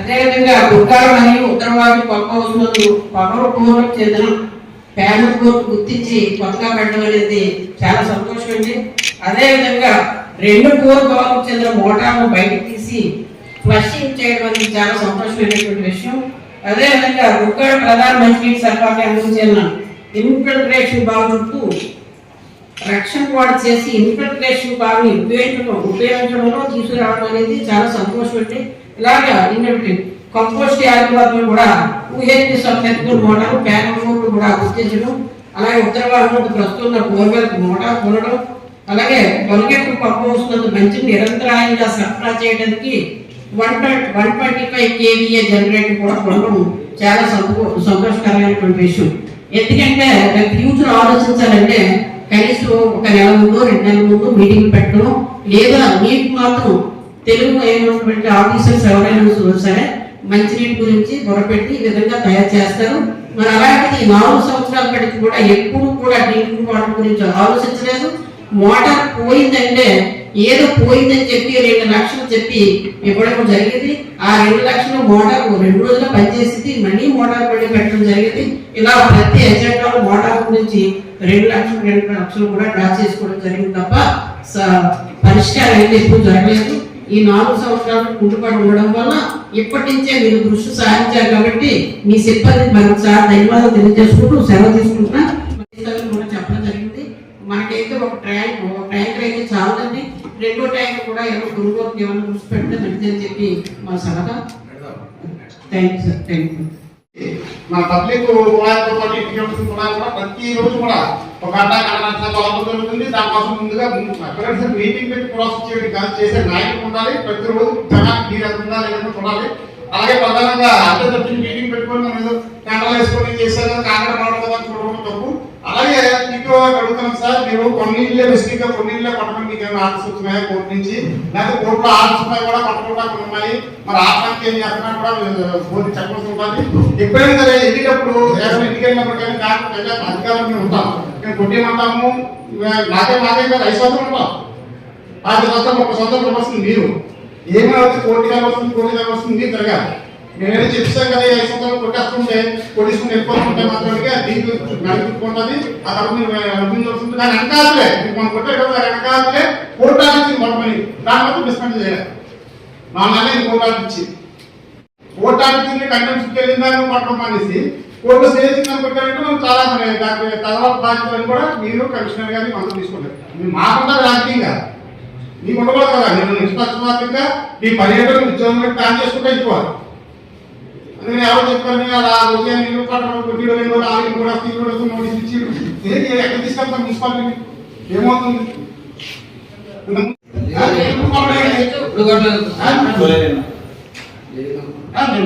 అదేవిధంగా దుర్గా మరియు ఉత్తరవాది పక్క హౌస్నందు పవర్ చెందిన ప్యానల్ కోర్టు గుర్తించి కొత్తగా పెట్టడం అనేది చాలా సంతోషం అండి. అదేవిధంగా రెండు కోర్ పవర్కు చెందిన మోటార్ను బయటకు తీసి ఫ్లషింగ్ చేయడం అనేది చాలా సంతోషమైనటువంటి విషయం. అదేవిధంగా దుర్గాడ ప్రధాన మంత్రి సరఫరా కేంద్రం చెందిన ఇన్ఫిల్ట్రేషన్ బాగుంటూ రక్షణ కూడా చేసి ఇన్ఫిల్ట్రేషన్ బాగా ఉపయోగించడం ఉపయోగించడంలో తీసుకురావడం అనేది చాలా సంతోషం అండి. ఇలాగా ఇంకొకటి కంపోస్ట్ యాజమాన్యం కూడా ఊహేసి సంస్థకు మోటార్ ప్యాన్ మోటార్ కూడా గుర్తించడం అలాగే ఉత్తర భారతంలో ప్రస్తుతం బోర్వెల్ మోటార్ కొనడం అలాగే గొలగెట్టు పంప్ మంచి నిరంతరాయంగా సరఫరా చేయడానికి one one twenty five KVA generator కూడా కొనడం చాలా సంతో సంతోషకరమైనటువంటి విషయం. ఎందుకంటే ఫ్యూచర్ ఆలోచించాలంటే కనీసం ఒక నెల ముందు రెండు నెలల ముందు మీటింగ్ పెట్టడం లేదా నీకు మాత్రం తెలుగు అయినటువంటి ఆఫీసర్స్ ఎవరైనా సరే మంచినీటి గురించి మొరపెట్టి ఈ విధంగా తయారు చేస్తారు. మరి అలాంటిది నాలుగు సంవత్సరాల పడికి కూడా ఎప్పుడు కూడా డ్రింకింగ్ వాటర్ గురించి ఆలోచించలేదు. మోటార్ పోయిందంటే ఏదో పోయిందని చెప్పి రెండు లక్షలు చెప్పి ఇవ్వడం జరిగింది. ఆ రెండు లక్షలు మోటార్ రెండు రోజులు పనిచేసింది. మళ్ళీ మోటార్ పడి పెట్టడం జరిగింది. ఇలా ప్రతి ఎజెండాలో మోటార్ గురించి రెండు లక్షలు రెండు లక్షలు కూడా డ్రా చేసుకోవడం జరిగింది తప్ప స- పరిష్కారం అయితే ఎప్పుడు జరగలేదు. ఈ నాలుగు సంవత్సరాలు కుంటుపడి ఉండడం వల్ల ఇప్పటి నుంచే మీరు దృష్టి సాధించారు కాబట్టి మీ సిబ్బంది మరొకసారి ధన్యవాదాలు తెలియజేసుకుంటూ సెలవు తీసుకుంటున్నా. కూడా చెప్పడం జరిగింది. మనకైతే ఒక ట్యాంక్ ఒక ట్యాంకర్ అయితే చాలండి రెండో ట్యాంక్ కూడా ఏమో గురువుకి ఏమైనా దృష్టి పెడితే మంచిదని చెప్పి మా సలహా. Thank you sir thank you మన పబ్లిక్ పాటు కూడా ప్రతి రోజు కూడా ఒక గంట గంట గవర్నమెంట్ జరుగుతుంది దానికోసం ముందుగా ఎక్కడైనా మీటింగ్ పెట్టి ప్రాసెస్ చేయడం కాదు చేసే నాయకులు ఉండాలి. ప్రతిరోజు జనానికి నీరు అవుతుందా లేదని చూడాలి అలాగే ప్రధానంగా అందరి మీటింగ్ పెట్టుకొని మనం ఏదో కండలు వేసుకొని చేసారు కాకర మాట్లాడదాం తప్పు. అలాగే ఇంకో అడుగుతున్నాం సార్ మీరు కొన్ని ఇళ్ళే బెస్ట్గా కొన్ని ఇళ్ళే పట్టడం మీకు ఏమైనా ఆర్డర్స్ వచ్చినాయా కోర్టు నుంచి? లేకపోతే కోర్టులో ఆర్డర్స్ ఉన్నాయి కూడా పట్టకుండా ఉన్నాయి. మరి ఆపడానికి ఏం చేస్తున్నా కూడా కోర్టు చెప్పాల్సి ఉంటుంది ఎప్పుడైనా సరే ఎన్నికప్పుడు ఏమైనా ఇంటికి వెళ్ళినప్పటికైనా దాంట్లో ప్రజా అధికారం మేము ఉంటాం. మేము కొట్టేమంటాము నాకే నాకే కాదు ఐదు సంవత్సరం ఉంటాం. ఐదు సంవత్సరం ముప్పై సంవత్సరం వస్తుంది మీరు. ఏమైనా వచ్చి కోర్టు కాలం వస్తుంది కోర్టు కాలం వస్తుంది మీరు తిరగాలి. నేనేదో చెప్తాం కదా ఈ కొట్టేస్తుంటే కొట్టేసుకుని వెళ్ళిపోతుంటే మాత్రమే దీనికి నడుపుకుంటుంది ఆ తర్వాత మీరు అర్థం వస్తుంది. దాని వెనకాలే మనం కొట్టాడు కదా దాని వెనకాలే కోర్టు కొట్టమని దాని మాత్రం డిస్పెండ్ చేయాలి. నా నాన్న ఇది ఆఫీస్ కోర్టు ఆఫీస్ కంటెంట్ వెళ్ళిందని పట్టడం అనేసి కోర్టు చేసిందని కొట్టారంటే మనం చాలా మరి దాని తర్వాత బాధ్యతలను కూడా మీరు కమిషనర్ గారిని మనం తీసుకుంటారు మీరు మాకుండా రాజకీయంగా నీకు ఉండకూడదు కదా. నేను నిష్పక్షపాతంగా నీ పర్యటన ఉద్యోగం ప్లాన్ చేసుకుంటే వెళ్ళిపోవాలి అందుకని ఎవరు చెప్పారు? అలా ఉదయం నీళ్ళు పట్టడం కొట్టిలో రెండు రోజులు ఆగి కూడా తీరు కూడా నోటీస్ ఇచ్చి ఎక్కడ తీసుకెళ్తాం మున్సిపాలిటీ ఏమవుతుంది?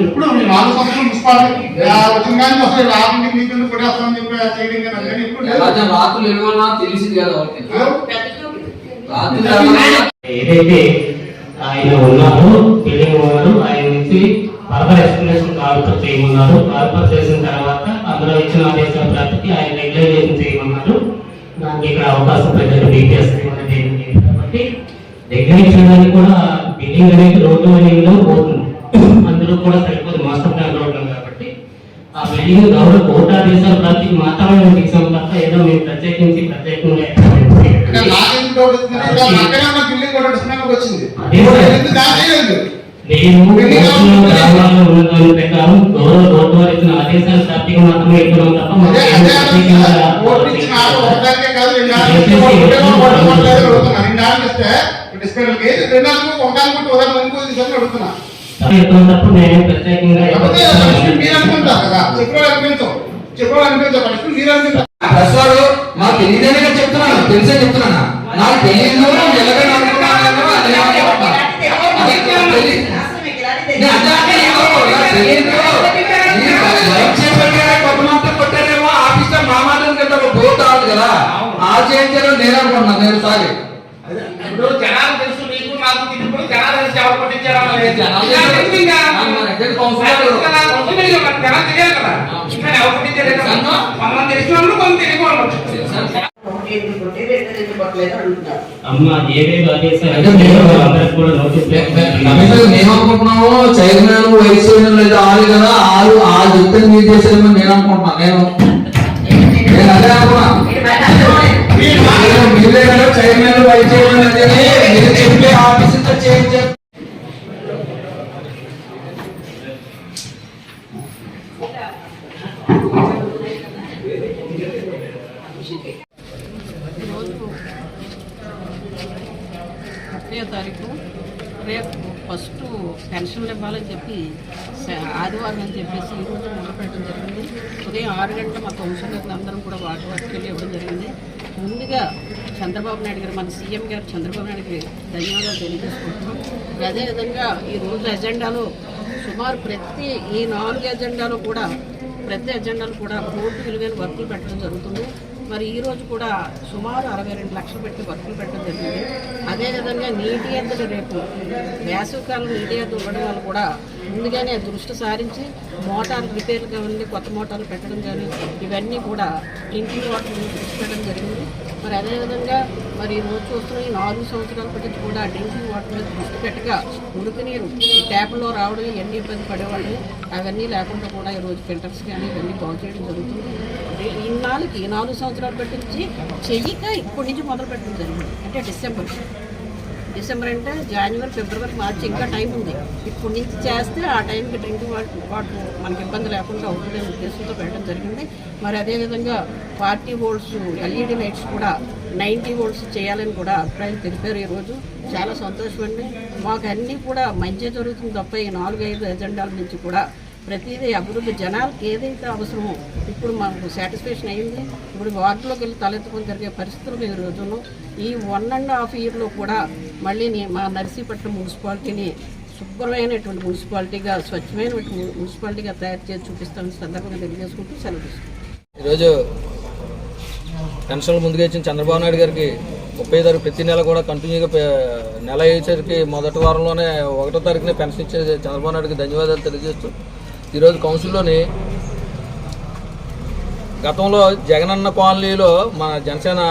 ఎప్పుడు నేను నేను నాలుగు సంవత్సరాలు మున్సిపాలిటీ. వచ్చిన కానీ అసలు కొట్టేస్తామని చెప్పి చేయడం ఇప్పుడు రాత్రులు ఏమన్నా తెలిసింది కదా ఏదైతే ఆయన ఉన్నారో బిల్డింగ్ ఉన్నారు ఆయన నుంచి ఫర్దర్ ఎక్స్ప్లెనేషన్ కాల్పర్ చేయమన్నారు. కాల్పర్ చేసిన తర్వాత అందులో ఇచ్చిన ఆదేశాల ప్రతికి ఆయన రెగ్యులైజేషన్ చేయమన్నారు. దానికి ఇక్కడ అవకాశం ప్రజలు డీటెయిల్స్ కాబట్టి రెగ్యులేషన్ కూడా బిల్డింగ్ అనేది రోడ్డు బిల్డింగ్లో పోతుంది. అందులో కూడా సరిపోదు మాస్టర్ ప్లాన్ రోడ్ కాబట్టి. ఆ బిల్డింగ్ గౌరవ కోర్టు ఆదేశాల ప్రతికి మాత్రమే మేము ఇచ్చాం తప్ప ఏదో మేము ప్రత్యేకించి ప్రత్యేకంగా అదే సార్. నేను గ్రామాల్లో ప్రకారం గౌరవ ఇచ్చిన ఆదేశాల ప్రాప్తికి మాత్రమే తప్ప తప్ప ప్రత్యేకంగా చెప్తున్నాను? తెలిసే చెప్తున్నాను? నాకు తెలియదు కదా. ఆ చేయించారో నేను అనుకున్నాను నేను సారి ఇప్పుడు జనాలు తెలుసు నీకు నాకు ఇప్పుడు జనాలు తెలిసి ఎవరు కొట్టించారా మరి? జనాలు తెలియాలి కదా. తెలిసిన వాళ్ళు కొంత తెలియని రావట్లేదు అంటున్నారు అమ్మ ఏవేవి ఆదేశాలు అంటే అనుకుంటున్నాము చైర్మన్ వైస్ చైర్మన్ లేదా ఆరు కదా? ఆరు ఆ చెప్తే మీరు చేసేయమని నేను అనుకుంటున్నా. నేను నేను అదే అనుకున్నా. మీరు- కదా చైర్మన్ వైస్ చైర్మన్ అనేది మీరు చెప్పే ఆఫీసుతో చేయించే ముప్పై తారీఖు రేపు ఫస్ట్ పెన్షన్లు ఇవ్వాలని చెప్పి ఆదివారం అని చెప్పేసి ఈరోజు మొదలుపెట్టడం జరిగింది. ఉదయం ఆరు గంటల మా కౌన్సిలర్లు అందరం కూడా వాటి వర్క్కి ఇవ్వడం జరిగింది. ముందుగా చంద్రబాబు నాయుడు గారు మన సీఎం గారు చంద్రబాబు నాయుడు గారికి ధన్యవాదాలు తెలియజేసుకుంటున్నాం. అదేవిధంగా ఈ రోజు ఎజెండాలో సుమారు ప్రతి ఈ నాలుగు ఎజెండాలో కూడా ప్రతి అజెండాలు కూడా కోర్టు విలువైన వర్కులు పెట్టడం జరుగుతుంది. మరి ఈ రోజు కూడా సుమారు అరవై రెండు లక్షలు పెట్టి వర్కులు పెట్టడం జరిగింది. అదేవిధంగా నీటి ఎద్దలు రేపు వేసవికాలం నీటి ఎద్దలు ఇవ్వడం వల్ల కూడా ముందుగానే దృష్టి సారించి మోటార్లు రిపేర్లు కానీ కొత్త మోటార్లు పెట్టడం కానీ ఇవన్నీ కూడా డ్రింకింగ్ వాటర్ దృష్టి పెట్టడం జరిగింది. మరి అదేవిధంగా మరి ఈ రోజు చూస్తున్న ఈ నాలుగు సంవత్సరాల పట్టి కూడా డ్రింకింగ్ వాటర్ మీద దృష్టి పెట్టగా ఉడికినీరు నీరు ఈ ట్యాప్లో రావడం ఇవన్నీ ఇబ్బంది పడేవాళ్ళు అవన్నీ లేకుండా కూడా ఈ రోజు ఫిల్టర్స్ కానీ ఇవన్నీ బాగు చేయడం జరుగుతుంది. ఇన్నాళ్ళకి ఈ నాలుగు సంవత్సరాలు పట్టించి చెయ్యక ఇప్పటి నుంచి మొదలు పెట్టడం జరిగింది. అంటే డిసెంబర్ డిసెంబర్ అంటే జనవరి ఫిబ్రవరి మార్చి ఇంకా టైం ఉంది. ఇప్పుడు నుంచి చేస్తే ఆ టైంకి డ్రింకింగ్ వాటర్ వాటర్ మనకి ఇబ్బంది లేకుండా అవుతుందనే ఉద్దేశంతో పెట్టడం జరిగింది. మరి అదేవిధంగా పార్టీ వోల్డ్స్ ఎల్ఈడి లైట్స్ కూడా నైంటీ వోల్ట్స్ చేయాలని కూడా అభిప్రాయం తెలిపారు ఈరోజు. చాలా సంతోషం అండి మాకు అన్నీ కూడా మంచి జరుగుతుంది తప్ప ఈ నాలుగైదు ఎజెండాల నుంచి కూడా ప్రతిదీ అభివృద్ధి జనాలకు ఏదైతే అవసరమో ఇప్పుడు మాకు సాటిస్ఫాక్షన్ అయింది. ఇప్పుడు వార్డులోకి వెళ్ళి తలెత్తుకొని జరిగే పరిస్థితులు ఈ రోజును ఈ వన్ అండ్ హాఫ్ ఇయర్లో కూడా మళ్ళీ మా నర్సీపట్నం మున్సిపాలిటీని శుభ్రమైనటువంటి మున్సిపాలిటీగా స్వచ్ఛమైనటువంటి మున్సిపాలిటీగా తయారు చేసి చూపిస్తామని సందర్భంగా తెలియజేసుకుంటూ సెలవు ఈరోజు పెన్షన్లు ముందుగా ఇచ్చిన చంద్రబాబు నాయుడు గారికి ముప్పై తారీఖు ప్రతి నెల కూడా కంటిన్యూగా నెల అయ్యేసరికి మొదటి వారంలోనే ఒకటో తారీఖునే పెన్షన్ ఇచ్చే చంద్రబాబు నాయుడుకి ధన్యవాదాలు తెలియజేస్తూ ఈరోజు కౌన్సిల్లోని గతంలో జగనన్న కాలనీలో మన జనసేన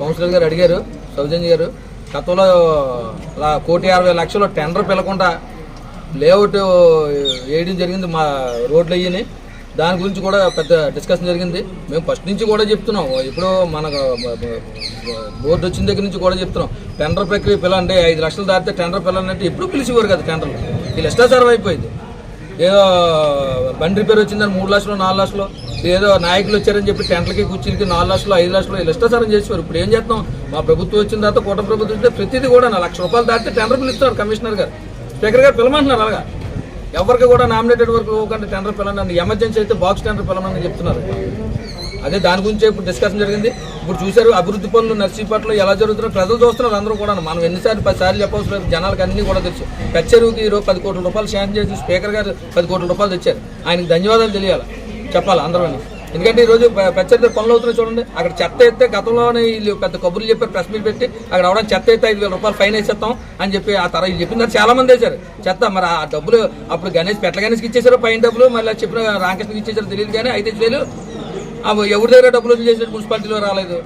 కౌన్సిలర్ గారు అడిగారు సౌజన్య గారు గతంలో కోటి అరవై లక్షలు టెండర్ పిలకుండా లేఅవుట్ వేయడం జరిగింది మా రోడ్లు అయ్యని. దాని గురించి కూడా పెద్ద డిస్కషన్ జరిగింది. మేము ఫస్ట్ నుంచి కూడా చెప్తున్నాం. ఇప్పుడు మన బోర్డు వచ్చిన దగ్గర నుంచి కూడా చెప్తున్నాం. టెండర్ ప్రక్రియ పిల్లండి ఐదు లక్షలు దాటితే టెండర్ పిల్లంటే ఎప్పుడు పిలిచేవారు కదా టెండర్లు. వీళ్ళు ఇష్టాచారం అయిపోయింది. ఏదో బండి రిపేర్ వచ్చిందని మూడు లక్షలు నాలుగు లక్షలు. ఏదో నాయకులు వచ్చారని చెప్పి టెంట్లకి కూర్చునికి నాలుగు లక్షలు ఐదు లక్షలు ఇలా ఇష్టాచారం చేసేవారు. ఇప్పుడు ఏం చేస్తాం? మా ప్రభుత్వం వచ్చిన తర్వాత కూటమి ప్రభుత్వం వస్తే ప్రతిదీ కూడా నా లక్ష రూపాయలు దాటితే టెండర్ పిలుస్తున్నారు కమిషనర్ గారు. స్పీకర్ గారు పిలమంటున్నారు అలాగా? ఎవరికి కూడా నామినేటెడ్ వరకు ఒకటి టెండర్ పిల్లనండి ఎమర్జెన్సీ అయితే బాక్స్ టెండర్ పిల్లమని చెప్తున్నారు. అదే దాని గురించి ఇప్పుడు డిస్కషన్ జరిగింది. ఇప్పుడు చూశారు అభివృద్ధి పనులు నర్సీపట్లో ఎలా జరుగుతున్నాయో ప్రజలు చూస్తున్నారు అందరూ కూడా మనం ఎన్నిసార్లు పది సార్లు చెప్పవలసిన లేదు. జనాలకు అన్ని కూడా తెలుసు. పెచ్చరువుకి ఈరోజు పది కోట్ల రూపాయలు శాంక్షన్ చేసి స్పీకర్ గారు పది కోట్ల రూపాయలు తెచ్చారు. ఆయనకు ధన్యవాదాలు తెలియాలి. చెప్పాలి అందరూ ఎందుకంటే ఈ రోజు పెచ్చరి పనులు అవుతున్నాయి చూడండి. అక్కడ చెత్త ఎత్తే గతంలోనే వీళ్ళు పెద్ద కబుర్లు చెప్పారు ప్రెస్ మీట్ పెట్టి. అక్కడ అవడం చెత్త ఎత్తే ఐదు వేల రూపాయలు ఫైన్ వేసేస్తాం అని చెప్పి ఆ తర్వాత చెప్పిన చాలా మంది వేశారు. చెత్త మరి ఆ డబ్బులు అప్పుడు గణేష్ పెట్ల గణేష్కి ఇచ్చేసారు పైన డబ్బులు. మళ్ళీ చెప్పిన రామకృష్ణకి ఇచ్చేసారు తెలియదు కానీ ఐదు వేలు. ఎవరి దగ్గర డబ్బులు చేసినట్టు మున్సిపాలిటీలో రాలేదు.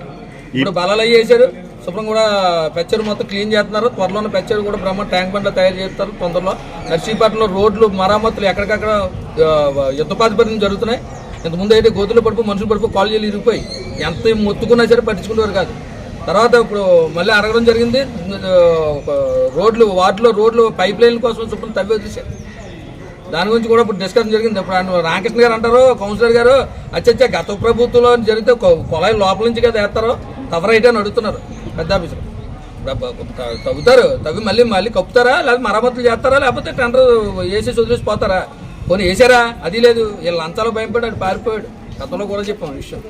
ఇప్పుడు బలాలు అయ్యి వేసారు శుభ్రం కూడా పెచ్చరు మొత్తం క్లీన్ చేస్తున్నారు. త్వరలోనే పెచ్చరు కూడా బ్రహ్మ ట్యాంక్ బండ్లు తయారు చేస్తారు తొందరలో. నర్సీపట్నంలో రోడ్లు మరామతులు ఎక్కడికక్కడ ఆ, యుద్ధపాధిపత్యం జరుగుతున్నాయి. ఇంతకుముందు అయితే గోతులు పడుపు మనుషులు పడుపు కాలేజీలు ఇరిగిపోయి ఎంత మొత్తుకున్నా సరే పట్టించుకునేవారు కాదు. తర్వాత ఇప్పుడు మళ్ళీ అడగడం జరిగింది. రోడ్లు వాటిలో రోడ్లు పైప్ లైన్ల కోసం శుభ్రం తవ్వి దాని గురించి కూడా ఇప్పుడు డిస్కషన్ జరిగింది. ఇప్పుడు రామకృష్ణ గారు అంటారు కౌన్సిలర్ గారు అచ్చచ్చా గత ప్రభుత్వంలో జరిగితే కొలాయి లోపల నుంచి కదా వేస్తారో. కవర్ అయితే అని అడుగుతున్నారు. పెద్ద ఆఫీసర్. తవ్వుతారు. తవ్వి మళ్ళీ మళ్ళీ కప్పుతారా? లేదా మరమ్మతులు చేస్తారా? లేకపోతే టెండర్ వేసేసి వదిలేసి పోతారా? పోనీ వేసారా? అది లేదు. వీళ్ళు లంచాలు భయపడాడు పారిపోయాడు. గతంలో కూడా చెప్పాం విషయం.